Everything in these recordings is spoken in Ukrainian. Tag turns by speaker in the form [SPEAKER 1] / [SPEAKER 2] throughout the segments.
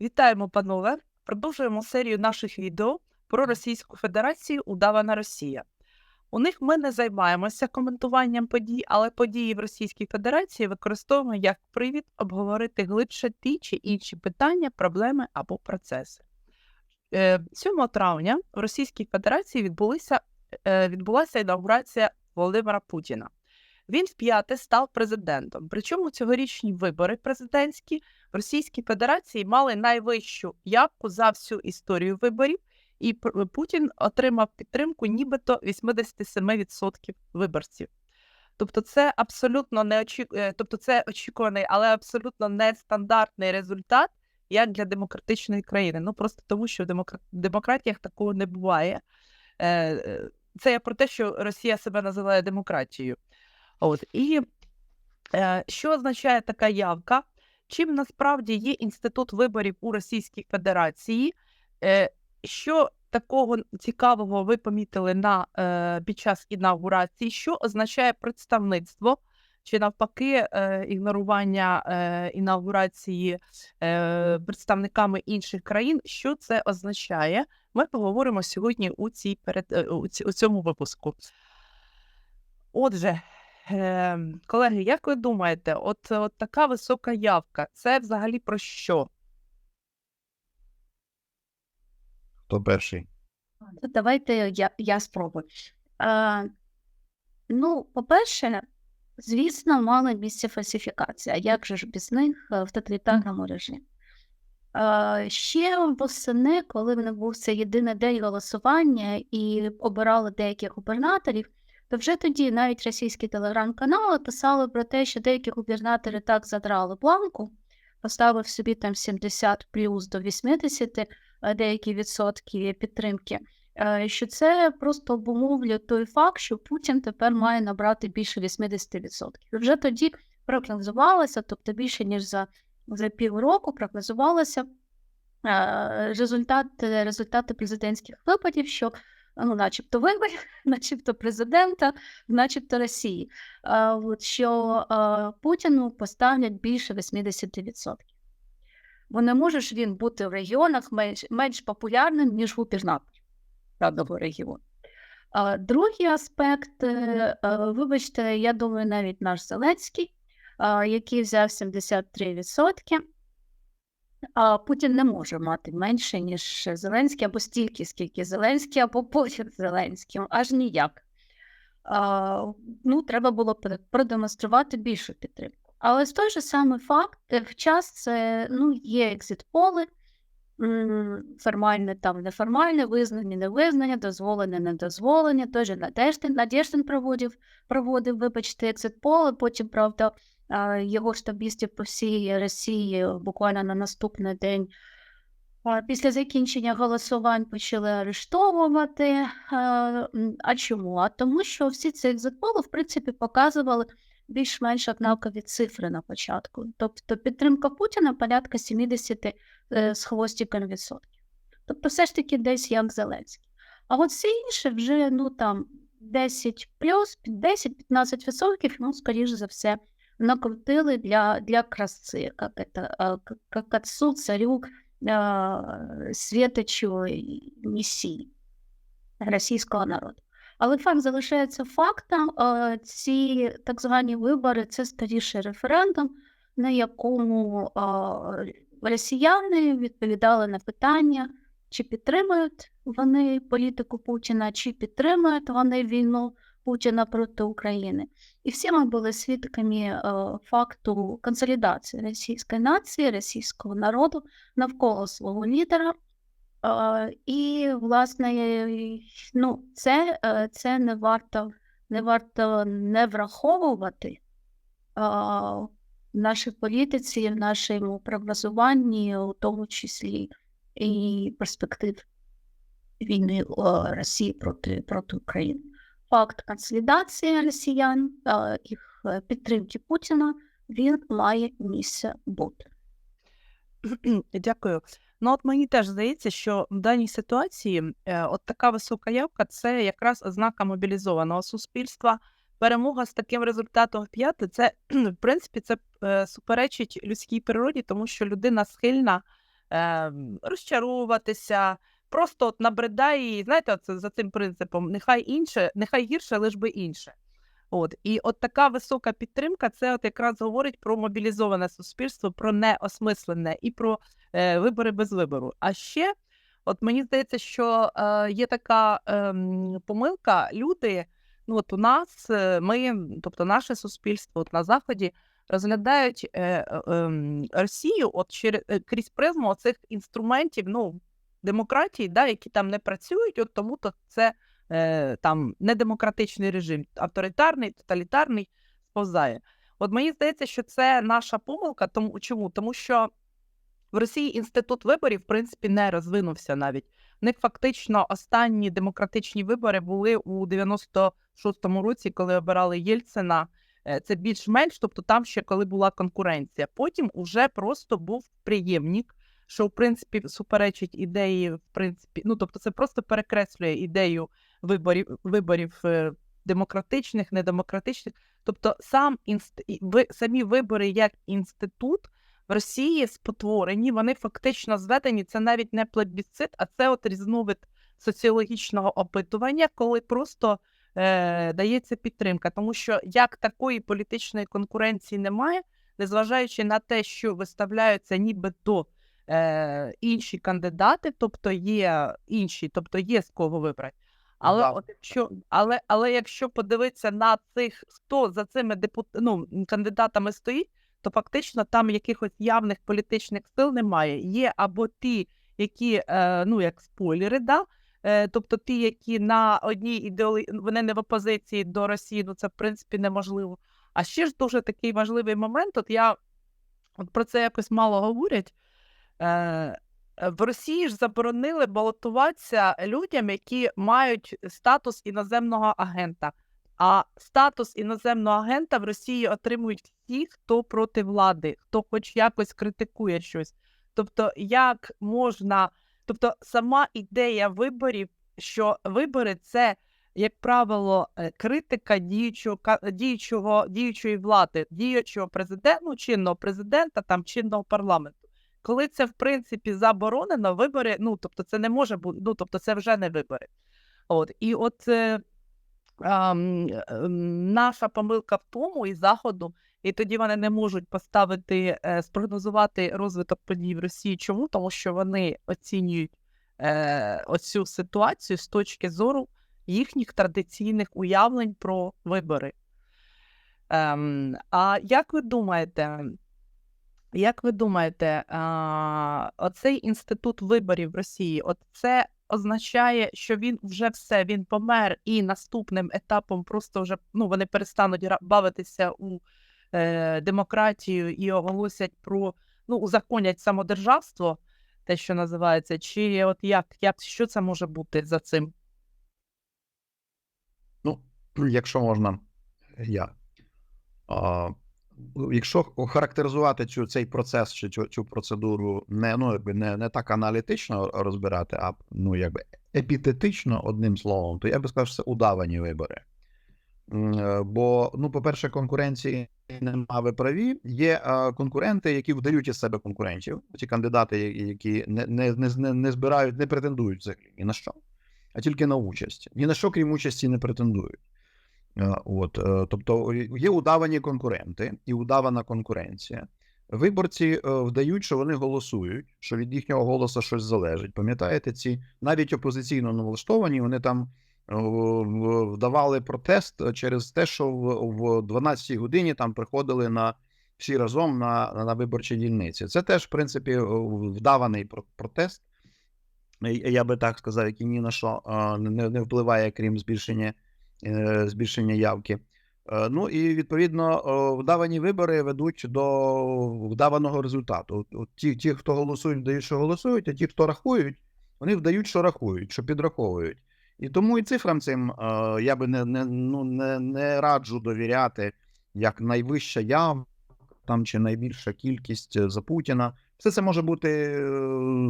[SPEAKER 1] Вітаємо, панове! Продовжуємо серію наших відео про Російську Федерацію Удавана Росія. У них ми не займаємося коментуванням подій, але події в Російській Федерації використовуємо як привід обговорити глибше ті чи інші питання, проблеми або процеси. Е, 7 травня в Російській Федерації відбулися, е, відбулася інаугурація Володимира Путіна. Він вп'яте став президентом. Причому цьогорічні вибори президентські в Російській Федерації мали найвищу явку за всю історію виборів, і Путін отримав підтримку нібито 87% виборців. Тобто, це абсолютно не е, тобто це очікуваний, але абсолютно нестандартний результат як для демократичної країни. Ну просто тому, що в демокра... демократіях такого не буває. Е, е, Це я про те, що Росія себе називає демократією. От і е, що означає така явка? Чим насправді є інститут виборів у Російській Федерації? Е, що такого цікавого ви помітили на е, під час інаугурації? Що означає представництво? Чи навпаки е, ігнорування е, інаугурації е, представниками інших країн? Що це означає? Ми поговоримо сьогодні у цій перед е, у, цьому випуску. Отже, е, колеги, як ви думаєте, от, от така висока явка, це взагалі про що?
[SPEAKER 2] Хто перший?
[SPEAKER 3] Давайте я, я спробую. Е, ну, по-перше, звісно, мала місце фальсифікація. А як же ж без них е, в тоталітарному режимі? Е, ще восени, коли не був це єдиний день голосування і обирали деяких губернаторів, то вже тоді навіть російські телеграм-канали писали про те, що деякі губернатори так задрали планку, поставив собі там 70 плюс до 80 е, деякі відсотки підтримки, е, що це просто обумовлює той факт, що Путін тепер має набрати більше 80%. Вже тоді прогнозувалося, тобто більше ніж за, за півроку прогнозувалося е, результат, результати президентських виборів, що ну, начебто виборів, начебто президента, начебто Росії, от, що Путіну поставлять більше 80%. Бо не може ж він бути в регіонах менш, менш популярним, ніж губернатор даного регіону. Другий аспект, е, вибачте, я думаю, навіть наш Зеленський, який взяв 73%, а Путін не може мати менше, ніж Зеленський, або стільки, скільки Зеленський, або поряд Зеленським, аж ніяк. А, ну, треба було продемонструвати більшу підтримку. Але з той же самий факт, е, в час це ну, є екзит-поли, формальне там неформальне, визнання, невизнання, дозволене, недозволене. Той же Надеждин, Надєждин проводив, проводив, вибачте, екзит-поли, потім, правда, а, його штабістів по всій Росії буквально на наступний день Після закінчення голосувань почали арештовувати. А чому? А тому, що всі ці екзитполи, в принципі, показували більш-менш однакові цифри на початку. Тобто підтримка Путіна порядка 70 е, з хвостиком відсотків. Тобто, все ж таки десь як Зеленський. А от всі інші вже ну там 10 плюс, 10-15 відсотків, ну, скоріш за все, накрутили для, для краси, як, это, а, к- як отцу, царю, а, світочу Месії російського народу. Але факт залишається фактом. Ці так звані вибори це скоріше референдум, на якому росіяни відповідали на питання, чи підтримують вони політику Путіна, чи підтримують вони війну Путіна проти України. І всі ми були свідками е, факту консолідації російської нації, російського народу навколо свого лідера. Е, І, власне, ну, це, е, це не варто не варто не враховувати в нашій політиці, в нашому прогнозуванні, у тому числі і перспектив війни Росії проти, проти України. Факт консолідації росіян, е, їх е, підтримки Путіна, він має місце бути.
[SPEAKER 1] Дякую. Ну, от мені теж здається, що в даній ситуації е, от така висока явка це якраз ознака мобілізованого суспільства. Перемога з таким результатом в п'яте, це в принципі це е, суперечить людській природі, тому що людина схильна е, розчаровуватися, просто от набридає, знаєте, от за цим принципом, нехай інше, нехай гірше, лиш би інше. От і от така висока підтримка, це от якраз говорить про мобілізоване суспільство, про неосмислене і про е, вибори без вибору. А ще, от мені здається, що е, є така ем, помилка. Люди, ну от у нас, е, ми, тобто наше суспільство, от на заході, розглядають е, е, ем, Росію, от через е, крізь призму цих інструментів, ну демократії, да, які там не працюють, от тому то це е, там недемократичний режим, авторитарний, тоталітарний сповзає. От мені здається, що це наша помилка. Тому чому? Тому що в Росії інститут виборів, в принципі, не розвинувся навіть. В них фактично останні демократичні вибори були у 96-му році, коли обирали Єльцина. Е, Це більш-менш, тобто там ще коли була конкуренція. Потім уже просто був приємник, що в принципі суперечить ідеї, в принципі, ну тобто це просто перекреслює ідею виборів виборів е, демократичних, недемократичних. Тобто, сам інст... самі вибори як інститут в Росії спотворені, вони фактично зведені. Це навіть не плебісцит, а це от різновид соціологічного опитування, коли просто е, дається підтримка, тому що як такої політичної конкуренції немає, незважаючи на те, що виставляються нібито е, інші кандидати, тобто є інші, тобто є з кого вибрати. Але
[SPEAKER 2] Да.
[SPEAKER 1] от якщо, але, але якщо подивитися на цих, хто за цими депут... ну, кандидатами стоїть, то фактично там якихось явних політичних сил немає. Є або ті, які е, ну як спойлери, да? е, тобто ті, які на одній ідеології, вони не в опозиції до Росії, ну це в принципі неможливо. А ще ж дуже такий важливий момент. От я от про це якось мало говорять. Е, в Росії ж заборонили балотуватися людям, які мають статус іноземного агента. А статус іноземного агента в Росії отримують всі, хто проти влади, хто хоч якось критикує щось. Тобто, як можна, тобто сама ідея виборів, що вибори це, як правило, е, критика діючого діючого діючої влади, діючого президента, ну, чинного президента, там чинного парламенту. Коли це в принципі заборонено, вибори, ну тобто це не може бути, ну тобто це вже не вибори. От і от е, е, наша помилка в тому і заходу, і тоді вони не можуть поставити, е, спрогнозувати розвиток подій в Росії. Чому? Тому що вони оцінюють е, оцю ситуацію з точки зору їхніх традиційних уявлень про вибори. Ем, а як ви думаєте, як ви думаєте, оцей інститут виборів в Росії, от це означає, що він вже все, він помер, і наступним етапом просто вже ну, вони перестануть бавитися у е, демократію і оголосять про ну, узаконять самодержавство, те, що називається, чи от як, як що це може бути за цим?
[SPEAKER 2] Ну, якщо можна, я. А, якщо охарактеризувати цю, цей процес чи цю, цю процедуру не, ну, якби не, не так аналітично розбирати, а ну, якби епітетично одним словом, то я би сказав, що це удавані вибори. Е, Бо, ну, по-перше, конкуренції немає ви праві. Є е, конкуренти, які вдають із себе конкурентів. Ці кандидати, які не, не, не, не збирають, не претендують взагалі ні на що, а тільки на участь. Ні на що, крім участі, не претендують. Е, От, е, тобто є удавані конкуренти і удавана конкуренція. Виборці е, вдають, що вони голосують, що від їхнього голосу щось залежить. Пам'ятаєте, ці навіть опозиційно налаштовані, вони там вдавали протест через те, що в, в 12-й годині там приходили на всі разом на, на виборчі дільниці. Це теж, в принципі, вдаваний про- протест. Я- би так сказав, який ні на що не, впливає, крім збільшення збільшення явки. Е, Ну і відповідно е, вдавані вибори ведуть до вдаваного результату. От- ті, ті, хто голосують, вдають, що голосують, а ті, хто рахують, вони вдають, що рахують, що підраховують. І тому і цифрам цим е, я би не, не, ну, не, не раджу довіряти як найвища явка там чи найбільша кількість е, за Путіна. Все це може бути е,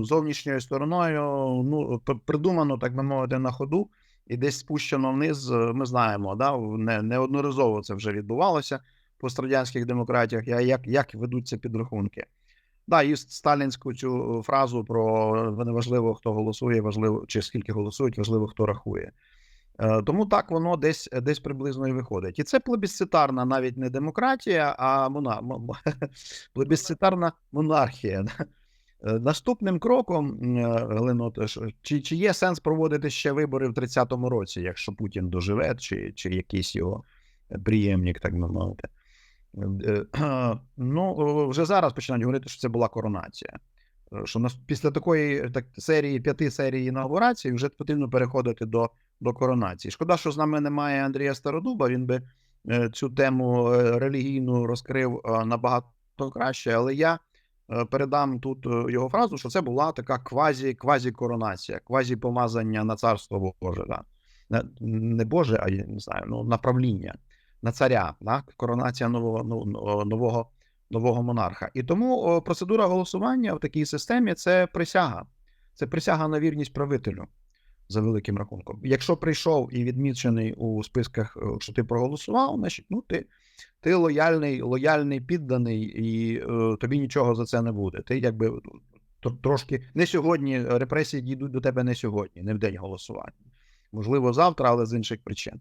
[SPEAKER 2] зовнішньою стороною, ну придумано, так би мовити, на ходу і десь спущено вниз. е, Ми знаємо, да, не, неодноразово це вже відбувалося в пострадянських демократіях. Як, як ведуться підрахунки? Да, і сталінську цю фразу про неважливо, хто голосує, важливо чи скільки голосують, важливо, хто рахує. Е, Тому так воно десь десь приблизно і виходить. І це плебісцитарна навіть не демократія, а мона... плебісцитарна монархія. Е, Наступним кроком, е, Галино, чи, чи є сенс проводити ще вибори в 30-му році, якщо Путін доживе, чи, чи якийсь його приємник, так би мовити. Е, Ну, вже зараз починають говорити, що це була коронація. Що нас після такої так, серії, п'яти серій інаугурацій вже потрібно переходити до, до коронації. Шкода, що з нами немає Андрія Стародуба. Він би цю тему релігійну розкрив набагато краще, але я передам тут е, його фразу, що це була така квазі, квазі-коронація, квазі-помазання на царство Боже. Да? Не- Боже, а я не знаю, ну, направління на царя, так? коронація нового, ну, нового, нового монарха. І тому процедура голосування в такій системі це присяга. Це присяга на вірність правителю за великим рахунком. Якщо прийшов і відмічений у списках, е, що ти проголосував, значить ну, ти, ти лояльний, лояльний підданий, і е, тобі нічого за це не буде. Ти якби тр- трошки не сьогодні, репресії дійдуть до тебе не сьогодні, не в день голосування. Можливо, завтра, але з інших причин.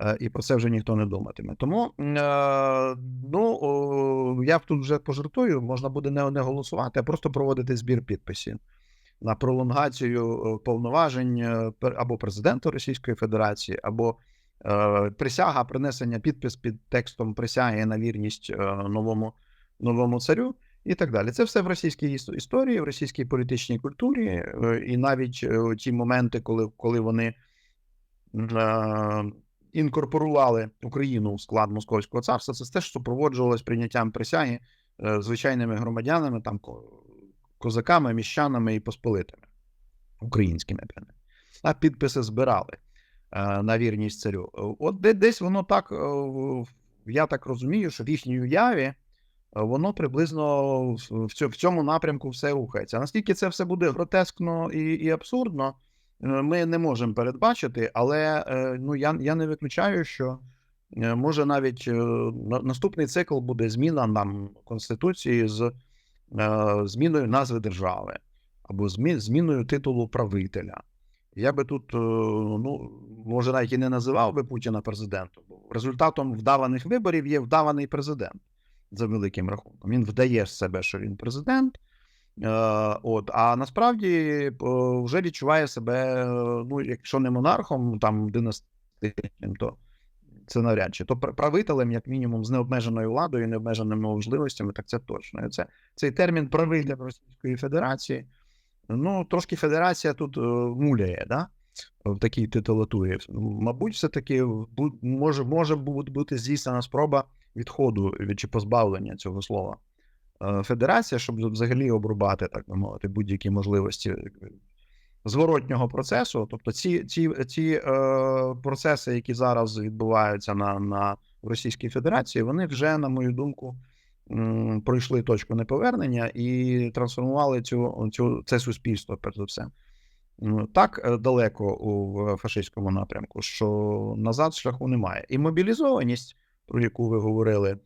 [SPEAKER 2] Е, І про це вже ніхто не думатиме. Тому е, ну, я тут вже пожартую, можна буде не, не голосувати, а просто проводити збір підписів на пролонгацію е, повноважень або президента Російської Федерації, або присяга принесення підпис під текстом присяги на вірність е, новому, новому царю. І так далі. Це все в російській історії, в російській політичній культурі, е, і навіть е, ті моменти, коли, коли вони е, інкорпорували Україну в склад Московського царства, це теж супроводжувалось прийняттям присяги е, звичайними громадянами, там козаками, міщанами і посполитими, українськими. А підписи збирали е, на вірність царю. Е, От десь воно так, е, я так розумію, що в їхній уяві е, воно приблизно в, в цьо- в цьому напрямку все рухається. Наскільки це все буде гротескно і, і абсурдно, е, ми не можемо передбачити, але е, ну, я, я не виключаю, що е, може навіть е, наступний цикл буде зміна нам Конституції з е, зміною назви держави або зміною титулу правителя. Я би тут, е, ну, може, навіть і не називав би Путіна президентом, бо результатом вдаваних виборів є вдаваний президент за великим рахунком. Він вдає себе, що він президент. Е, от, а насправді е, вже відчуває себе, ну, якщо не монархом, там династичним, то це навряд чи. То пр- правителем, як мінімум, з необмеженою владою, необмеженими можливостями, так це точно. Це, цей термін правитель Російської Федерації. Ну, трошки федерація тут е, муляє, да? в такій титулатурі. Мабуть, все-таки може, може бути здійснена спроба відходу від чи позбавлення цього слова. Е, Федерація, щоб взагалі обрубати, так би мовити, будь-які можливості е, зворотнього процесу. Тобто ці, ці, ці е, процеси, які зараз відбуваються на, на Російській Федерації, вони вже, на мою думку, пройшли точку неповернення і трансформували цю, цю, це суспільство, перш за все. Так е, далеко у фашистському напрямку, що назад шляху немає. І мобілізованість, про яку ви говорили,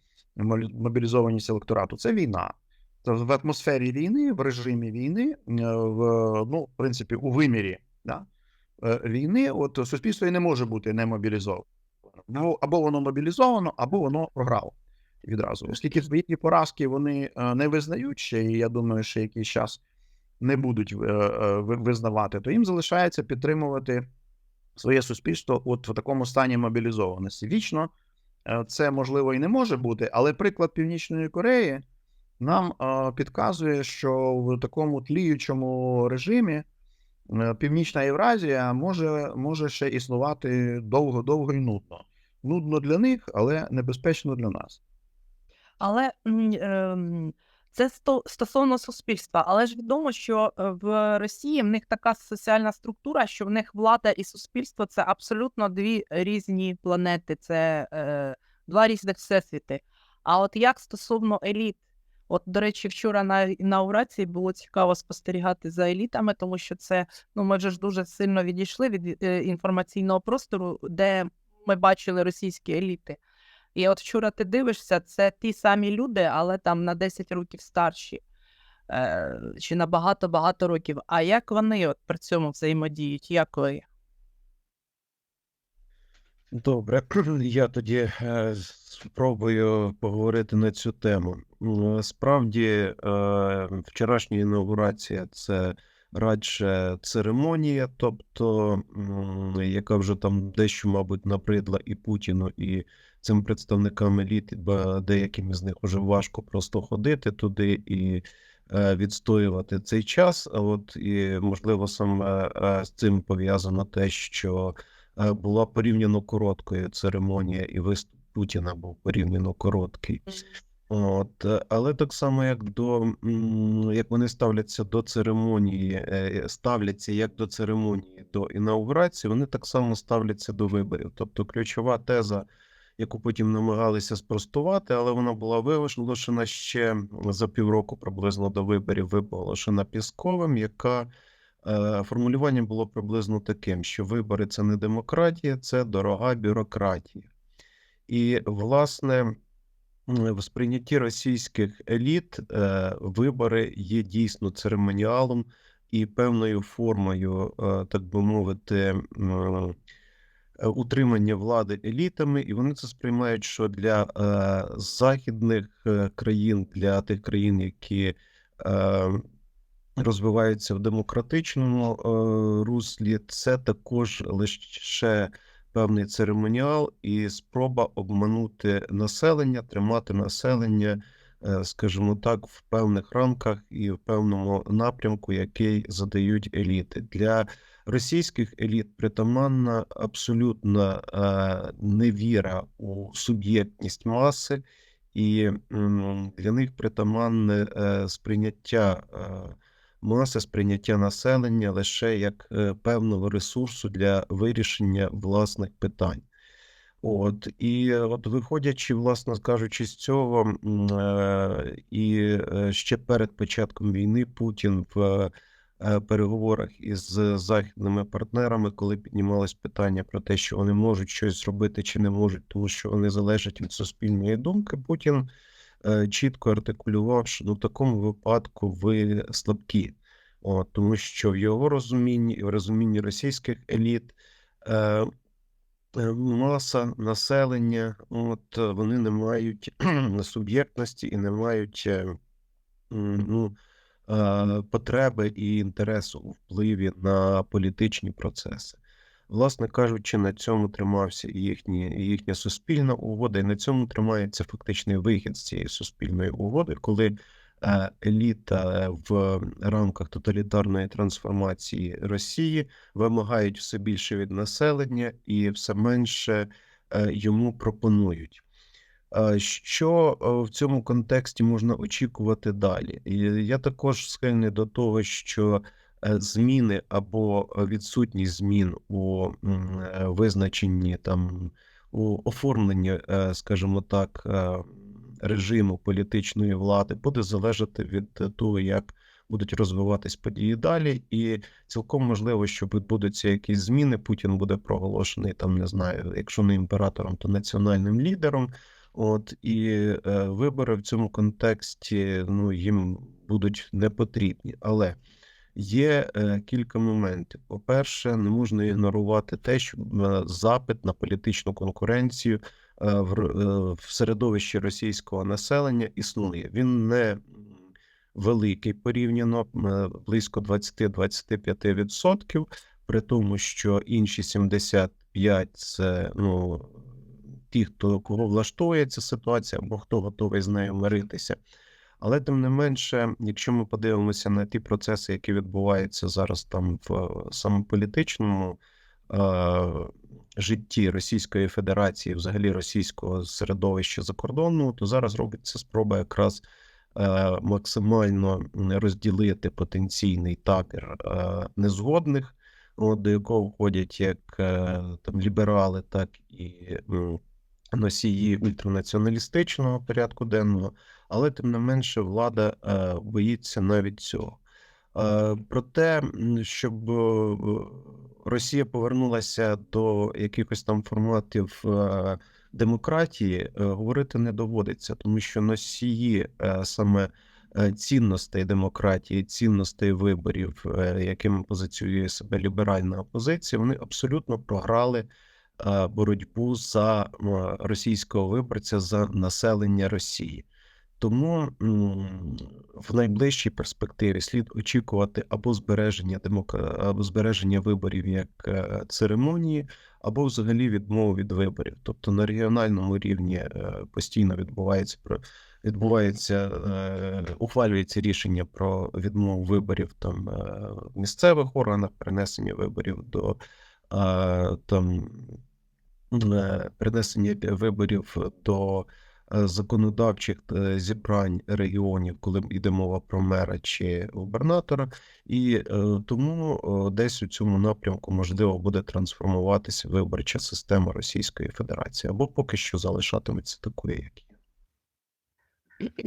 [SPEAKER 2] мобілізованість електорату, це війна. В атмосфері війни, в режимі війни, е, в, ну, в принципі, у вимірі да, е, війни, от суспільство і не може бути не мобілізоване. Ну, або воно мобілізовано, або воно програло відразу. Оскільки свої поразки вони е, не визнають ще, і я думаю, що якийсь час не будуть е, е, ви- визнавати, то їм залишається підтримувати своє суспільство от в такому стані мобілізованості. Вічно це можливо і не може бути, але приклад Північної Кореї нам підказує, що в такому тліючому режимі Північна Євразія може, може ще існувати довго-довго і нудно. Нудно для них, але небезпечно для нас.
[SPEAKER 1] Але ем, це сто- стосовно суспільства. Але ж відомо, що е, в Росії в них така соціальна структура, що в них влада і суспільство це абсолютно дві різні планети, це е, два різних всесвіти. А от як стосовно еліт, от, до речі, вчора на інаугурації було цікаво спостерігати за елітами, тому що це ну ми вже ж дуже сильно відійшли від е, інформаційного простору, де ми бачили російські еліти. І от вчора ти дивишся, це ті самі люди, але там на 10 років старші. е, чи на багато-багато років. А як вони от при цьому взаємодіють? Як ви?
[SPEAKER 4] Добре, я тоді е, спробую поговорити на цю тему. Справді, е, вчорашня інаугурація це радше церемонія, тобто, яка вже там дещо, мабуть, набридла і Путіну, і цим представникам еліт, бо деяким із них вже важко просто ходити туди і е, відстоювати цей час. А от і можливо саме е, з цим пов'язано те, що е, була порівняно короткою церемонія, і виступ Путіна був порівняно короткий. От, але так само, як до як вони ставляться до церемонії, ставляться як до церемонії до інаугурації, вони так само ставляться до виборів. Тобто ключова теза, яку потім намагалися спростувати, але вона була виголошена ще за півроку приблизно до виборів, виголошена Пісковим, яка е, формулювання було приблизно таким, що вибори це не демократія, це дорога бюрократія. І, власне, в сприйнятті російських еліт е, вибори є дійсно церемоніалом і певною формою, е, так би мовити, утримання влади елітами, і вони це сприймають, що для е, західних е, країн, для тих країн, які е, розвиваються в демократичному е, руслі, це також лише певний церемоніал і спроба обманути населення, тримати населення, е, скажімо так, в певних рамках і в певному напрямку, який задають еліти. Для російських еліт притаманна абсолютна е, невіра у суб'єктність маси, і для них притаманне е, сприйняття. е, Маси сприйняття населення лише як певного ресурсу для вирішення власних питань. От і от виходячи, власне кажучи, з цього, і ще перед початком війни Путін в переговорах із західними партнерами, коли піднімалось питання про те, що вони можуть щось зробити чи не можуть, тому що вони залежать від суспільної думки, Путін е, чітко артикулював, що ну, в такому випадку ви слабкі. От, тому що в його розумінні і в розумінні російських еліт е, е, маса населення, от, е, вони не мають суб'єктності і не мають е, ну, е, потреби і інтересу у впливі на політичні процеси. Власне кажучи, на цьому тримався їхні, їхня суспільна угода, і на цьому тримається фактичний вихід з цієї суспільної угоди, коли е, еліта в рамках тоталітарної трансформації Росії вимагають все більше від населення і все менше е, йому пропонують. Що в цьому контексті можна очікувати далі? Я також схильний до того, що е, зміни або відсутність змін у е, визначенні там у оформленні, е, скажімо так, режиму політичної влади буде залежати від того, як будуть розвиватись події далі, і цілком можливо, що відбудуться якісь зміни. Путін буде проголошений там, не знаю, якщо не імператором, то національним лідером. От і е, вибори в цьому контексті ну їм будуть не потрібні, але є е, кілька моментів. По-перше, не можна ігнорувати те, що е, запит на політичну конкуренцію е, в, е, в середовищі російського населення існує. Він не великий порівняно е, близько 20-25%, при тому, що інші 75 – це ну ті, хто кого влаштує ця ситуація, або хто готовий з нею миритися. Але тим не менше, якщо ми подивимося на ті процеси, які відбуваються зараз там в е, саме політичному е, житті Російської Федерації, взагалі російського середовища закордонного, то зараз робиться спроба якраз е, максимально розділити потенційний табір е, незгодних, от, до якого входять як е, там ліберали, так і м, носії ультранаціоналістичного порядку денного, але тим не менше влада е, боїться навіть цього. Е, Проте, м, щоб е, Росія повернулася до якихось там форматів демократії, говорити не доводиться, тому що носії саме цінностей демократії, цінностей виборів, якими позиціює себе ліберальна опозиція, вони абсолютно програли боротьбу за російського виборця за населення Росії. Тому в найближчій перспективі слід очікувати або збереження демока... або збереження виборів як е, церемонії, або взагалі відмову від виборів. Тобто на регіональному рівні е, постійно відбувається про відбувається, е, ухвалюється рішення про відмову виборів там в місцевих органах, перенесення виборів до там е, перенесення виборів до е, законодавчих е, зібрань регіонів, коли йде мова про мера чи губернатора, і е, тому е, десь у цьому напрямку можливо буде трансформуватися виборча система Російської Федерації, або поки що залишатиметься такою, як є.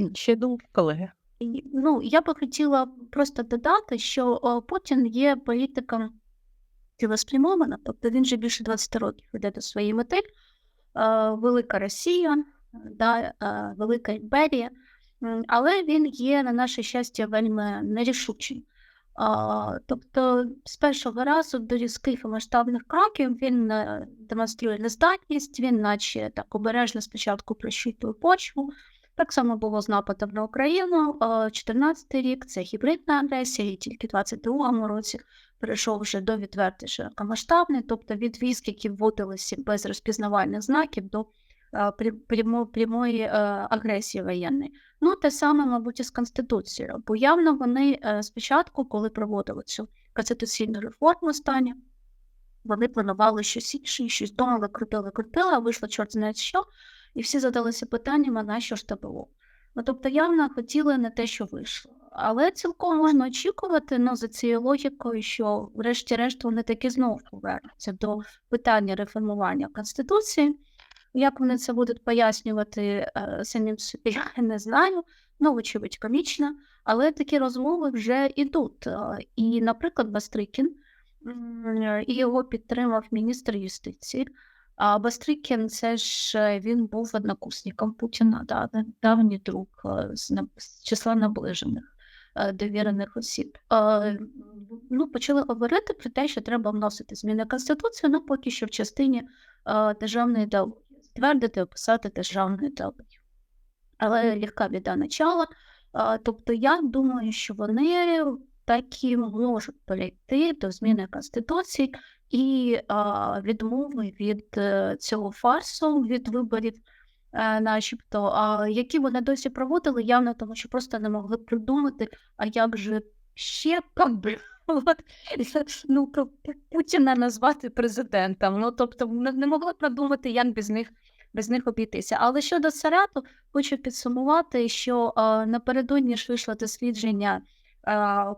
[SPEAKER 1] Ще думки, колеги.
[SPEAKER 3] Ну, я би хотіла просто додати, що Путін є політиком цілеспрямовано, тобто він вже більше 20 років йде до своєї мети. Е, Велика Росія, да, е, Велика імперія, але він є, на наше щастя, вельми нерішучий. Тобто, з першого разу до різких і масштабних кроків він е, демонструє нездатність, він, наче так обережно спочатку прощитує почву, так само було з нападом на Україну. 2014 рік це гібридна агресія, і тільки в 2022 році перейшов вже до відвертий широкомасштабний, тобто від військ, які вводилися без розпізнавальних знаків до прямо- прямої е, агресії воєнної. Ну, те саме, мабуть, і з Конституцією. Бо явно вони е, спочатку, коли проводили цю конституційну реформу останню, вони планували щось інше, щось думали, крутили, крутили, а вийшло чорт знає що, і всі задалися питанням, а на що ж це було. Ну, тобто явно хотіли не те, що вийшло. Але цілком можна очікувати ну, за цією логікою, що, врешті-решт, вони таки знову повернуться до питання реформування Конституції. Як вони це будуть пояснювати е, самим собі, я не знаю. Ну, вочевидь, комічно, але такі розмови вже йдуть. Е, І, наприклад, Бастрикін і його підтримав міністр юстиції. А Бастрикін, це ж е, він був однокурсником Путіна, да, да- давній друг е, з, з числа наближених е, довірених осіб. Е, Ну, почали говорити про те, що треба вносити зміни в Конституцію, ну поки що в частині державної ідеології, ствердити, описати державну ідеологію. Але легка біда начала. Тобто я думаю, що вони таки можуть перейти до зміни Конституції і а, відмови від е, цього фарсу, від виборів, е, начебто, а, які вони досі проводили, явно тому, що просто не могли придумати, а як же ще от, ну, Путіна назвати президентом. Ну, тобто, не, могли придумати, як без них. Без них обійтися. Але щодо Сарату, хочу підсумувати, що а, напередодні ж вийшло дослідження а,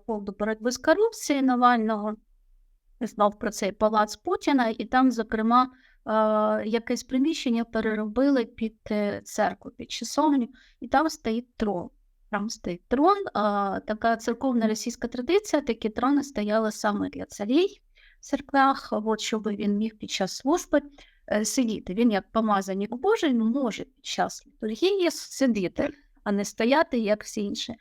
[SPEAKER 3] фонду боротьби з корупцією Навального знов про цей палац Путіна, і там, зокрема, якесь приміщення переробили під е, церкву, під часовню, і там стоїть трон. Там стоїть трон, така церковна російська традиція, такі трони стояли саме для царей в церквях, от, щоб він міг під час служби е, сидіти. Він, як помазаний Божий, може під час літургії сидіти, а не стояти, як всі інші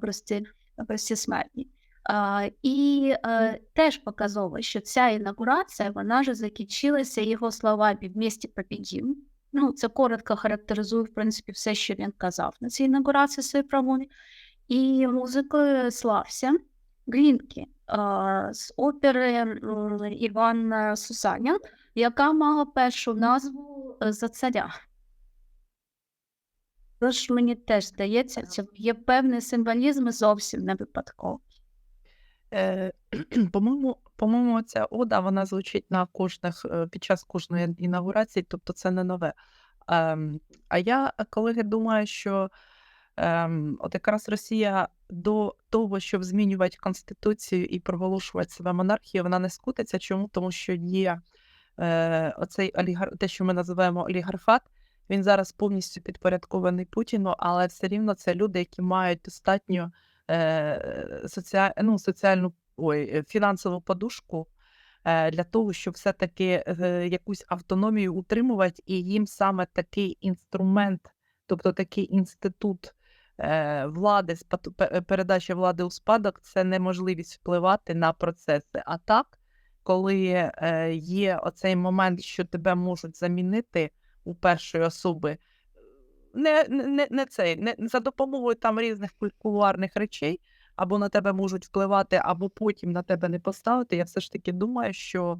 [SPEAKER 3] прості, прості смертні. А, і е, теж показово, що ця інаугурація, вона ж закінчилася його словами «вместе победим». Ну, це коротко характеризує, в принципі, все, що він казав на цій інаугурації своїй промові. І музикою слався Глінкі а, з опери м, Іван Сусанян, яка мала першу назву е, за царя. Тож мені теж здається, це є певний символізм зовсім не випадково.
[SPEAKER 1] Е, по-моєму, по-моєму, ця ода вона звучить на кожних е, під час кожної інаугурації, тобто це не нове. Ем, а я, колеги, думаю, що ем, от якраз Росія до того, щоб змінювати конституцію і проголошувати себе монархією, вона не скутиться. Чому? Тому що є е, оцей олігар, те, що ми називаємо олігархат, він зараз повністю підпорядкований Путіну, але все рівно це люди, які мають достатньо е, соціаль, ну, соціальну ой, е, фінансову подушку е, для того, щоб все-таки е, якусь автономію утримувати, і їм саме такий інструмент, тобто такий інститут е, влади, спад- передача влади у спадок це неможливість впливати на процеси. А так, коли е, є оцей момент, що тебе можуть замінити у першої особи, не, не, не цей, не за допомогою там різних кулуарних речей, або на тебе можуть впливати, або потім на тебе не поставити. Я все ж таки думаю, що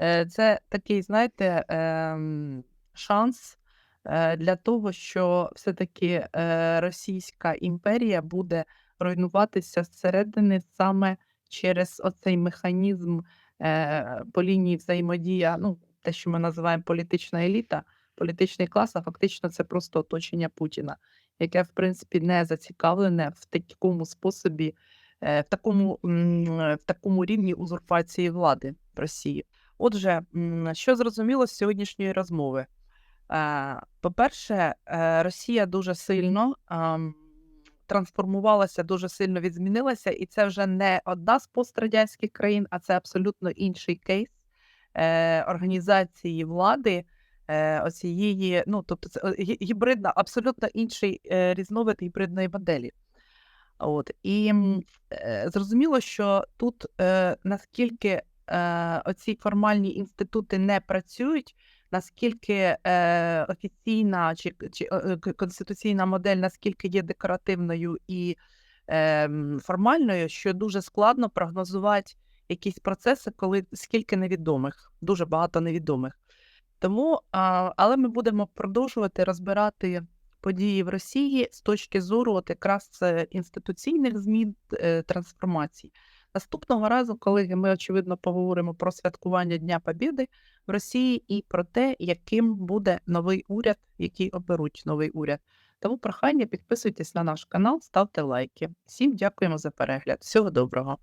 [SPEAKER 1] е, це такий, знаєте, ем, шанс е, для того, що все-таки е, Російська імперія буде руйнуватися зсередини саме через оцей механізм е, по лінії взаємодія, ну, те, що ми називаємо політична еліта, політичний клас, а фактично це просто оточення Путіна, яке, в принципі, не зацікавлене в такому способі, е, в такому, в такому рівні узурпації влади в Росії. Отже, що зрозуміло з сьогоднішньої розмови? Е, По-перше, е, Росія дуже сильно трансформувалася, дуже сильно відзмінилася, і це вже не одна з пострадянських країн, а це абсолютно інший кейс організації влади. Е, оцієї, ну тобто це гібридна, абсолютно інший е, різновид гібридної моделі. От і е, зрозуміло, що тут наскільки оці формальні інститути не працюють, наскільки офіційна чи, чи конституційна модель наскільки є декоративною і формальною, що дуже складно прогнозувати якісь процеси, коли скільки невідомих, дуже багато невідомих. Тому, а, але ми будемо продовжувати розбирати події в Росії з точки зору от якраз е, інституційних змін е, трансформацій. Наступного разу, колеги, ми очевидно поговоримо про святкування Дня Побєди в Росії і про те, яким буде новий уряд, який оберуть новий уряд. Тому прохання підписуйтесь на наш канал, ставте лайки. Всім дякуємо за перегляд. Всього доброго.